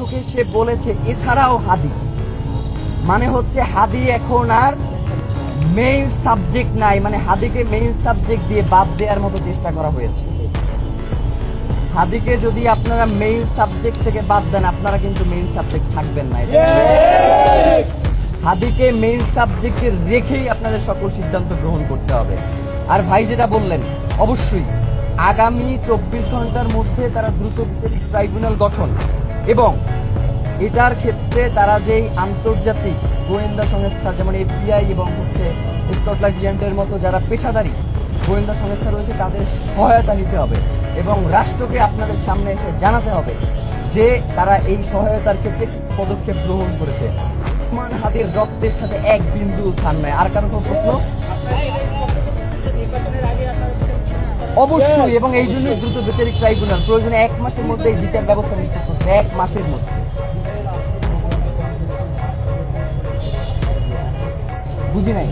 বৈঠকে সে বলেছে, এছাড়াও হাদি। মানে হচ্ছে হাদি এখন আর মেইন সাবজেক্ট নাই মানে হাদিকে মেইন সাবজেক্ট দিয়ে বাদ দেওয়ার মতো চেষ্টা করা হয়েছে। হাদিকে যদি আপনারা মেইন সাবজেক্ট থেকে বাদ দেন, আপনারা কিন্তু মেইন সাবজেক্ট থাকবেন না। হাদিকে মেইন সাবজেক্টে রেখেই আপনাদের সকল সিদ্ধান্ত গ্রহণ করতে হবে। আর ভাই যেটা বললেন, অবশ্যই আগামী চব্বিশ ঘণ্টার মধ্যে তারা দ্রুত ট্রাইব্যুনাল গঠন এবং এটার ক্ষেত্রে তারা যেই আন্তর্জাতিক গোয়েন্দা সংস্থা, যেমন এফবিআই এবং হচ্ছে স্কটল্যান্ড ইয়ার্ডের মতো যারা পেশাদারী গোয়েন্দা সংস্থা রয়েছে, তাদের সহায়তা নিতে হবে এবং রাষ্ট্রকে আপনাদের সামনে এসে জানাতে হবে যে তারা এই সহায়তার ক্ষেত্রে পদক্ষেপ গ্রহণ করেছে। উসমান হাদির রক্তের সাথে এক বিন্দু স্থান নেয়। আর কারও কোনো প্রশ্ন? অবশ্যই, এবং এই জন্য দ্রুত বিচারিক ট্রাইব্যুনাল প্রয়োজনে এক মাসের মধ্যে বিচার ব্যবস্থা নিশ্চিত করতে এক মাসের মধ্যে। বুঝি নাই?